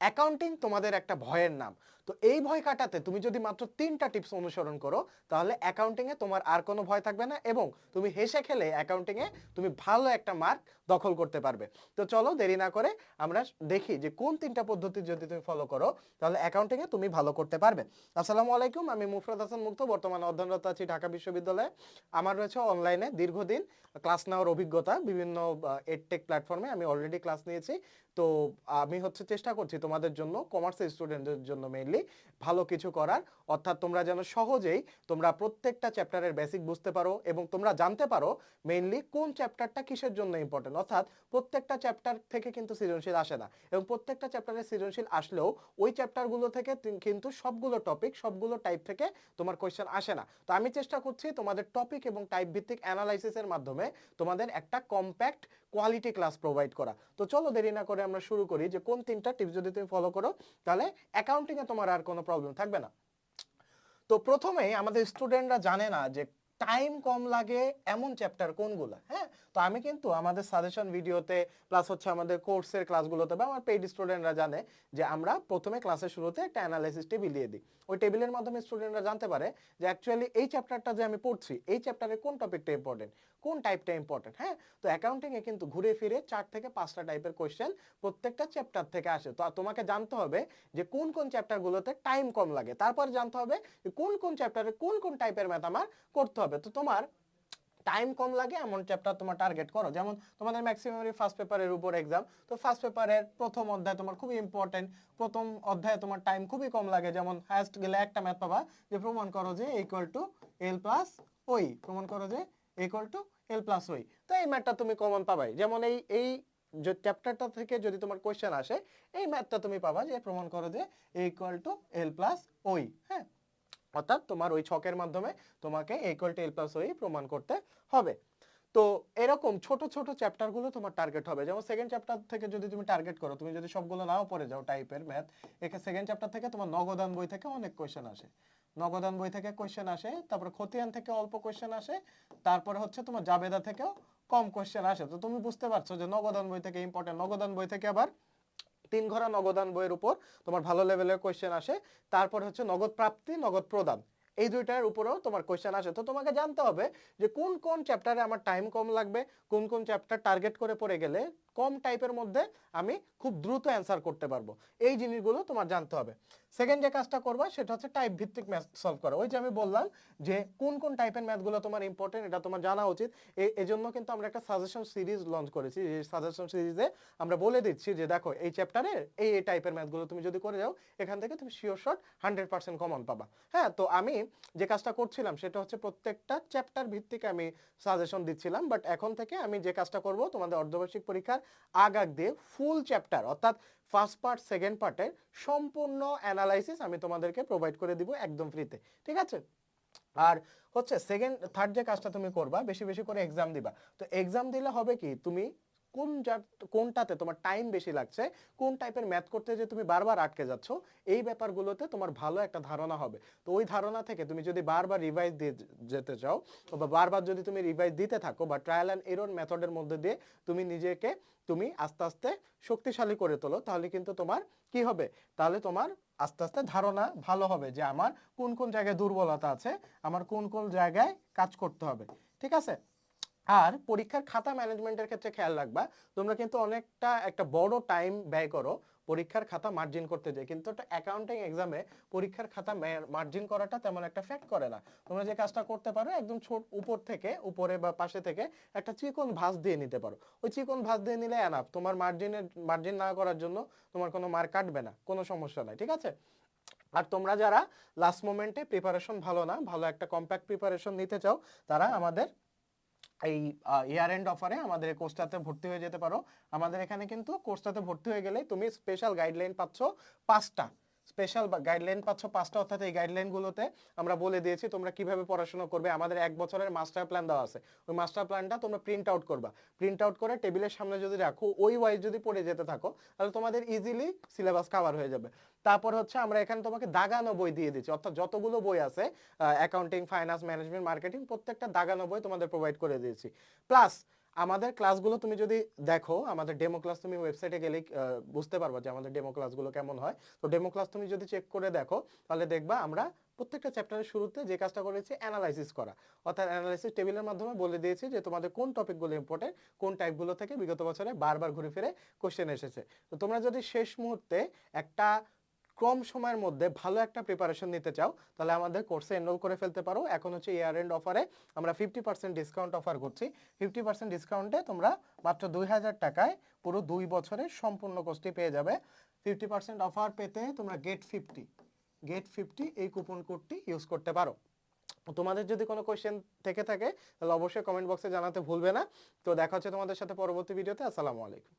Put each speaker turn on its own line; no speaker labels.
Accounting তোমাদের একটা ভয়ের নাম। তো এই ভয় কাটাতে তুমি যদি মাত্র তিনটা টিপস অনুসরণ করো, তাহলে অ্যাকাউন্টিংয়ে তোমার আর কোনো ভয় থাকবে না এবং তুমি হেসে খেলে অ্যাকাউন্টিংয়ে তুমি ভালো একটা মার্ক দখল করতে পারবে। তো চলো দেরি না করে আমরা দেখি যে কোন তিনটা পদ্ধতি যদি তুমি ফলো করো, তাহলে অ্যাকাউন্টিংয়ে তুমি ভালো করতে পারবে। আসসালামু আলাইকুম, আমি মুফরাদ হাসান মুক্ত, বর্তমানে অধ্যয়নরত আছি ঢাকা বিশ্ববিদ্যালয়ে। আমার রয়েছে অনলাইনে দীর্ঘদিন ক্লাস নেওয়ার অভিজ্ঞতা, বিভিন্ন এডটেক প্ল্যাটফর্মে আমি অলরেডি ক্লাস নিয়েছি। তো আমি হচ্ছে চেষ্টা করছি তোমাদের জন্য কমার্সের স্টুডেন্টদের জন্য মেইনলি ভালো কিছু করার। অর্থাৎ তোমরা যেন সহজেই তোমরা প্রত্যেকটা চ্যাপ্টারের বেসিক বুঝতে পারো এবং তোমরা জানতে পারো মেইনলি কোন চ্যাপ্টারটা কিসের জন্য ইম্পর্টেন্ট অর্থাৎ প্রত্যেকটা চ্যাপ্টার থেকে কিন্তু সৃজনশীল আসে না এবং প্রত্যেকটা চ্যাপ্টারে সৃজনশীল আসলেও ওই চ্যাপ্টারগুলো থেকে কিন্তু সবগুলো টপিক সবগুলো টাইপ থেকে তোমার কোয়েশ্চেন আসে না। তো আমি চেষ্টা করছি তোমাদের টপিক এবং টাইপ ভিত্তিক অ্যানালাইসিসের মাধ্যমে তোমাদের একটা কম্প্যাক্ট কোয়ালিটি ক্লাস প্রোভাইড করা। তো চলো দেরি না করে আমরা শুরু করি যে কোন তিনটা টিপস যদি তুমি ফলো করো, তাহলে অ্যাকাউন্টিংয়ে তোমার আর কোনো প্রবলেম থাকবে না। তো প্রথমেই আমাদের স্টুডেন্টরা জানে না যে টাইম কম লাগে এমন চ্যাপ্টার কোনগুলো হ্যাঁ? তো আমি কিন্তু আমাদের সাজেশন ভিডিওতে প্লাস হচ্ছে আমাদের কোর্সের ক্লাসগুলোতে বা আমার পেইড স্টুডেন্টরা জানে যে আমরা প্রথমে ক্লাসের শুরুতে একটা অ্যানালাইসিস টেবিল দিয়ে দিই। ওই টেবিলের মাধ্যমে স্টুডেন্টরা জানতে পারে যে অ্যাকচুয়ালি এই চ্যাপ্টারটা যে আমি পড়ছি, এই চ্যাপ্টারে কোন টপিকটা ইম্পর্টেন্ট কোন টাইপটা ইম্পর্টেন্ট হ্যাঁ? তো অ্যাকাউন্টিংয়ে কিন্তু ঘুরে ফিরে চার থেকে পাঁচটা টাইপের কোয়েশ্চেন প্রত্যেকটা চ্যাপ্টার থেকে আসে। তো তোমাকে জানতে হবে যে কোন কোন চ্যাপ্টারগুলোতে টাইম কম লাগে। তারপর জানতে হবে কোন কোন চ্যাপ্টারে কোন কোন টাইপের ম্যাথ আমার করতে হবে। তো তোমার টাইম কম লাগে, এমন চ্যাপ্টার তোমার টার্গেট করো। যেমন তোমাদের ম্যাক্সিমামই ফার্স্ট পেপারের উপর এক্সাম তো ফার্স্ট পেপারের প্রথম অধ্যায় তোমার খুবই ইম্পর্টেন্ট প্রথম অধ্যায়ে তোমার টাইম খুবই কম লাগে। যেমন হায়েস্ট গেলে একটা ম্যাথ পাবা যে, প্রমাণ করো যে ইকুয়াল টু এল প্লাস ওই প্রমাণ করো যে ইকুয়াল টু এল প্লাস ওই তো এই ম্যাথটা তুমি কমন পাবাই। যেমন এই এই যে চ্যাপ্টারটা থেকে যদি তোমার কোয়েশ্চেন আসে, এই ম্যাথটা তুমি পাবা যে, প্রমাণ করো যে ইকুয়াল টু এল প্লাস ওই হ্যাঁ? অর্থাৎ তোমার ওই ছকের মাধ্যমে তোমাকে ইকুয়াল টু এল প্লাস ওই প্রমাণ করতে হবে। তো এরকম ছোট ছোট চ্যাপ্টারগুলো তোমার টার্গেট হবে। যেমন সেকেন্ড চ্যাপ্টার থেকে যদি তুমি টার্গেট করো, তুমি যদি সবগুলো নাও পড়ে যাও টাইপের ম্যাথ এখানে সেকেন্ড চ্যাপ্টার থেকে তোমার নগদান বই থেকে অনেক কোয়েশ্চেন আসে। নগদান বই থেকে কোয়েশ্চেন আসে, তারপরে খতিয়ান থেকে অল্প কোয়েশ্চেন আসে, তারপরে হচ্ছে তোমার জাবেদা থেকেও কম কোয়েশ্চেন আসে। তো তুমি বুঝতে পারছ যে নগদান বই থেকে ইম্পর্টেন্ট নগদান বই থেকে আবার তিন ঘোড়া নগদান বইয়ের উপর তোমার ভালো লেভেলের কোয়েশ্চেন আসে। তারপর হচ্ছে নগদ প্রাপ্তি, নগদ প্রদান। এই দুইটার উপরেও তোমার কোয়েশ্চেন আসে। তো তোমাকে জানতে হবে যে কোন কোন চ্যাপ্টারে আমার টাইম কম লাগবে, কোন কোন চ্যাপ্টার টার্গেট করে পড়ে গেলে কম টাইপের মধ্যে আমি খুব দ্রুত অ্যান্সার করতে পারব। এই জিনিসগুলো তোমার জানতে হবে। সেকেন্ড যে কাজটা করবা, সেটা হচ্ছে টাইপ ভিত্তিক ম্যাথ সলভ করা। ওই যে আমি বললাম যে কোন কোন টাইপের ম্যাথগুলো তোমার ইম্পর্টেন্ট এটা তোমার জানা উচিত। এই জন্য কিন্তু আমরা একটা সাজেশন সিরিজ লঞ্চ করেছি। এই সাজেশন সিরিজে আমরা বলে দিচ্ছি যে দেখো, এই চ্যাপ্টারে এই এই টাইপের ম্যাথগুলো তুমি যদি করে যাও, এখান থেকে তুমি sure shot hundred percent common পাবা। হ্যাঁ তো আমি যে কাজটা করছিলাম, সেটা হচ্ছে প্রত্যেকটা চ্যাপ্টার ভিত্তিক আমি সাজেশন দিচ্ছিলাম। বাট এখন থেকে আমি যে কাজটা করব, তোমাদের অর্ধবার্ষিক পরীক্ষার আগ আগ দিয়ে ফুল চ্যাপ্টার অর্থাৎ ফার্স্ট পার্ট সেকেন্ড পার্টের সম্পূর্ণ অ্যানালাইসিস আমি তোমাদেরকে প্রোভাইড করে দিব একদম ফ্রিতে ঠিক আছে? আর হচ্ছে সেকেন্ড থার্ড যে কাজটা তুমি করবা, বেশি বেশি করে এক্সাম দিবা। তো এক্সাম দিলে হবে কি? তুমি কোন যা- কোনটাতে তোমার টাইম বেশি লাগছে, কোন টাইপের ম্যাথ করতে যে তুমি বারবার আটকে যাচ্ছ, এই ব্যাপারগুলোতে তোমার ভালো একটা ধারণা হবে। তো ওই ধারণা থেকে তুমি যদি বারবার রিভাইজ দিয়ে যেতে চাও বা বারবার যদি তুমি রিভাইজ দিতে থাকো বা ট্রায়াল অ্যান্ড এরর মেথডের মধ্যে দিয়ে তুমি নিজেকে, তুমি আস্তে আস্তে শক্তিশালী করে তোলো, তাহলে কিন্তু তোমার কি হবে? তাহলে তোমার আস্তে আস্তে ধারণা ভালো হবে যে আমার কোন কোন জায়গায় দুর্বলতা আছে, আমার কোন কোন জায়গায় কাজ করতে হবে। ঠিক আছে? আর পরীক্ষার খাতা ম্যানেজমেন্টের ক্ষেত্রে খেয়াল রাখবা, তোমরা কিন্তু অনেকটা একটা বড় টাইম ব্যয় করো পরীক্ষার খাতা মার্জিন করতে যায়। কিন্তু একটা অ্যাকাউন্টিং এক্সামে পরীক্ষার খাতা মার্জিন করাটা তেমন একটা ফ্যাক্ট করে না। তোমরা যে কাজটা করতে পারো, একদম ছোট উপর থেকে, উপরে বা পাশে থেকে একটা চিকন ভাঁজ দিয়ে নিতে পারো। ওই চিকন ভাঁজ দিয়ে নিলে এনাফ তোমার মার্জিনের মার্জিন না করার জন্য তোমার কোনো মার্ক কাটবে না, কোনো সমস্যা নাই, ঠিক আছে? আর তোমরা যারা লাস্ট মোমেন্টে প্রিপারেশন ভালো না, ভালো একটা কম্প্যাক্ট প্রিপারেশন নিতে চাও, তারা আমাদের এই ইয়ার এন্ড অফারে আমাদের কোর্সটাতে ভর্তি হয়ে যেতে পারো। আমাদের এখানে কিন্তু কোর্সটাতে ভর্তি হয়ে গেলে তুমি স্পেশাল গাইডলাইন পাচ্ছ পাঁচটা। স্পেশাল গাইডলাইন পাচ্ছ পাঁচটা, অর্থাৎ এই গাইডলাইনগুলোতে আমরা বলে দিয়েছি তোমরা কীভাবে পড়াশোনা করবে। আমাদের এক বছরের মাস্টার প্ল্যান দেওয়া আছে। ওই মাস্টার প্ল্যানটা তোমরা প্রিন্ট আউট করবা। প্রিন্ট আউট করে টেবিলের সামনে যদি রাখো, ওই ওয়াইজ যদি পড়ে যেতে থাকো, তাহলে তোমাদের ইজিলি সিলেবাস কভার হয়ে যাবে। তারপর হচ্ছে আমরা এখানে তোমাকে দাগানো বই দিয়ে দিচ্ছি। অর্থাৎ যতগুলো বই আছে অ্যাকাউন্টিং ফাইন্যান্স ম্যানেজমেন্ট মার্কেটিং প্রত্যেকটা দাগানো বই তোমাদের প্রোভাইড করে দিয়েছি। প্লাস আমাদের ক্লাসগুলো তুমি যদি দেখো আমাদের ডেমো ক্লাস তুমি ওয়েবসাইটে আহ, বুঝতে পারবা যে আমাদের ডেমো ক্লাসগুলো কেমন হয়। তো ডেমো ক্লাস তুমি যদি চেক করে দেখো তাহলে দেখবা আমরা প্রত্যেকটা চ্যাপ্টারের শুরুতে যে কাজটা করেছি অ্যানালাইসিস করা। অর্থাৎ অ্যানালাইসিস টেবিলের মাধ্যমে বলে দিয়েছি যে তোমাদের কোন টপিকগুলো ইম্পর্টেন্ট কোন টাইপগুলো থেকে বিগত বছরে বারবার ঘুরে ফিরে কোশ্চেন এসেছে। তো তোমরা যদি শেষ মুহূর্তে একটা কম সময়ের মধ্যে ভালো একটা প্রিপারেশন নিতে চাও, তাহলে আমাদের কোর্সে এনরোল করে ফেলতে পারো। এখন হচ্ছে ইয়ার এন্ড অফারে আমরা ফিফটি পার্সেন্ট ডিসকাউন্ট অফার করছি। ফিফটি পার্সেন্ট ডিসকাউন্টে তোমরা মাত্র দুই হাজার টাকায় পুরো দুই বছরের সম্পূর্ণ কোর্সটি পেয়ে যাবে। ফিফটি পার্সেন্ট অফার পেতে তোমরা গেট ফিফটি গেট ফিফটি এই কুপন কোডটি ইউজ করতে পারো। তোমাদের যদি কোনো কোয়েশ্চেন থেকে থাকে, তাহলে অবশ্যই কমেন্ট বক্সে জানাতে ভুলবে না। তো দেখা হচ্ছে তোমাদের সাথে পরবর্তী ভিডিওতে আসসালামু আলাইকুম।